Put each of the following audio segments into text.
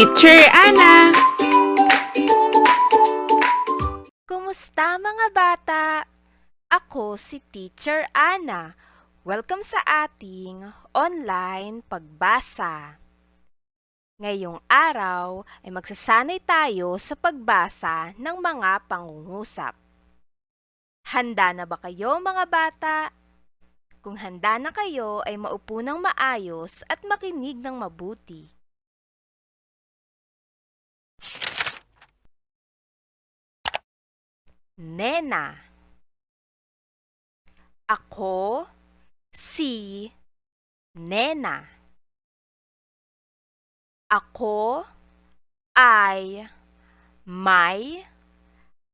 Teacher Ana! Kumusta mga bata? Ako si Teacher Ana. Welcome sa ating online pagbasa. Ngayong araw ay magsasanay tayo sa pagbasa ng mga pangungusap. Handa na ba kayo mga bata? Kung handa na kayo ay maupo ng maayos at makinig ng mabuti. Nena Ako si Nena. Ako ay may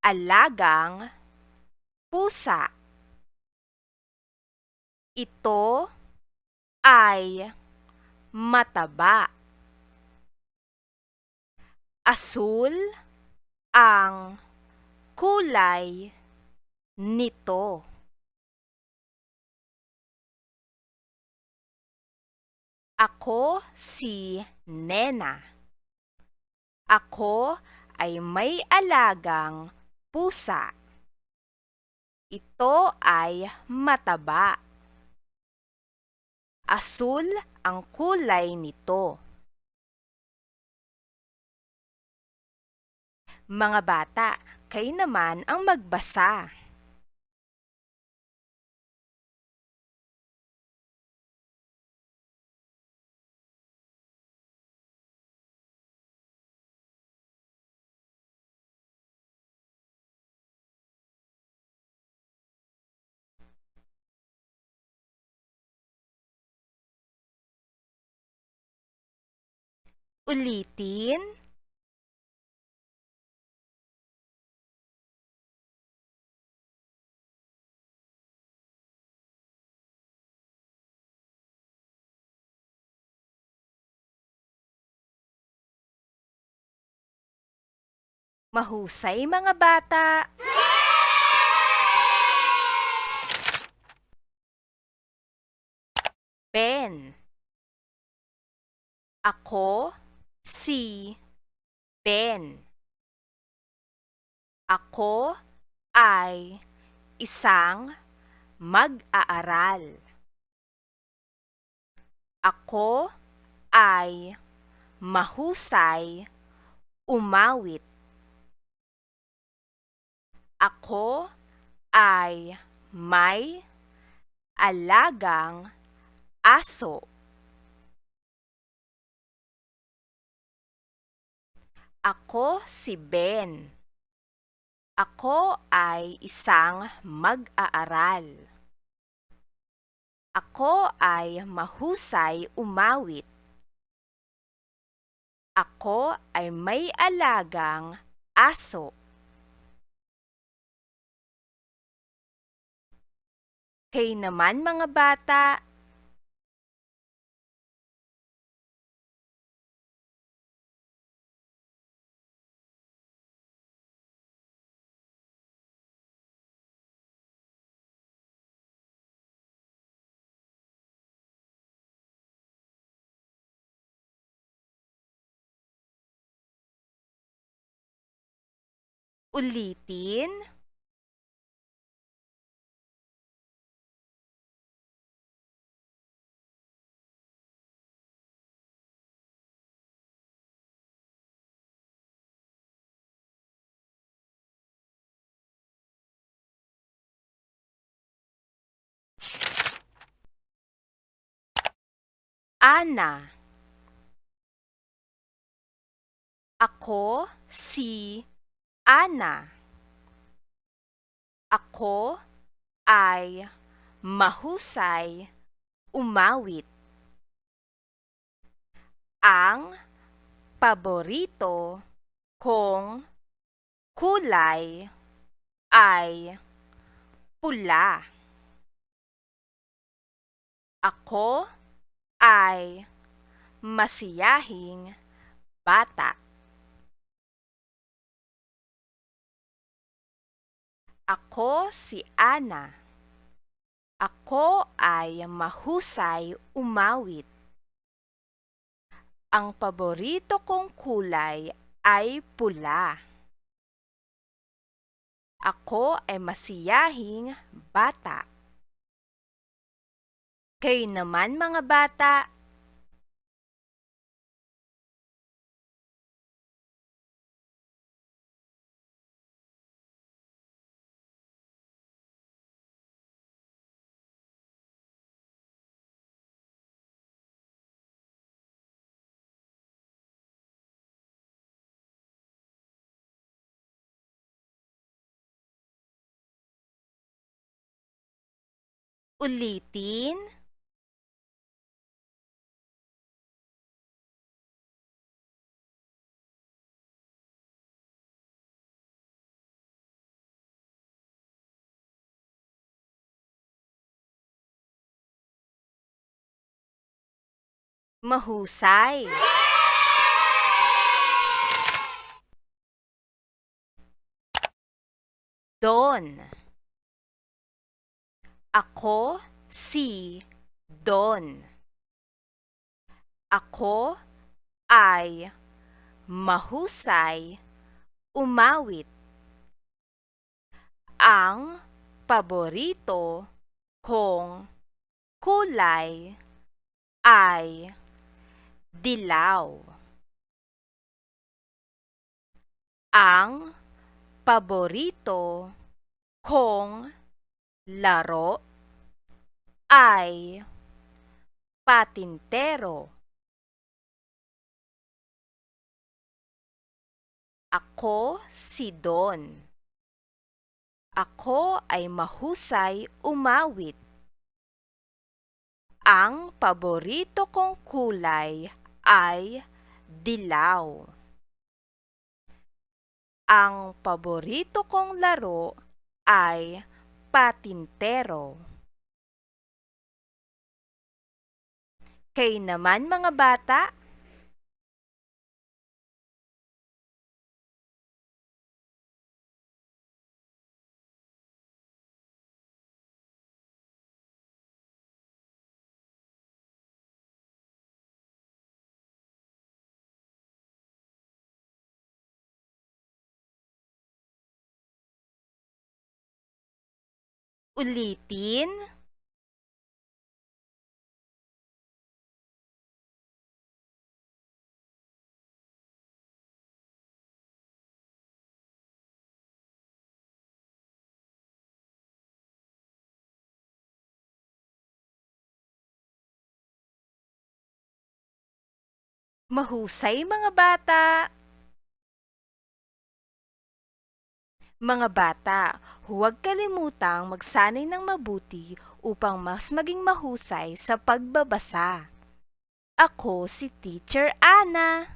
alagang pusa. Ito ay mataba. Asul ang kulay nito. Ako si Nena. Ako ay may alagang pusa. Ito ay mataba. Asul ang kulay nito. Mga bata, kayo naman ang magbasa. Ulitin. Mahusay mga bata. Ben. Ako si Ben. Ako ay isang mag-aaral. Ako ay mahusay umawit. Ako ay may alagang aso. Ako si Ben. Ako ay isang mag-aaral. Ako ay mahusay umawit. Ako ay may alagang aso. Kayo naman mga bata, ulitin. Ana. Ako si Ana. Ako ay mahusay umawit. Ang paborito kong kulay ay pula. Ako ay masiyahing bata. Ako si Ana. Ako ay mahusay umawit. Ang paborito kong kulay ay pula. Ako ay masiyahing bata. Kayo naman mga bata, ulitin. Mahusay. Don. Ako si Don. Ako ay mahusay umawit. Ang paborito kong kulay ay dilaw. Ang paborito kong laro ay patintero. Ako si Don. Ako ay mahusay umawit. Ang paborito kong kulay ay dilaw. Ang paborito kong laro ay patintero. Kayo naman mga bata, ulitin. Mahusay mga bata! Mga bata, huwag kalimutang magsanay ng mabuti upang mas maging mahusay sa pagbabasa. Ako si Teacher Ana.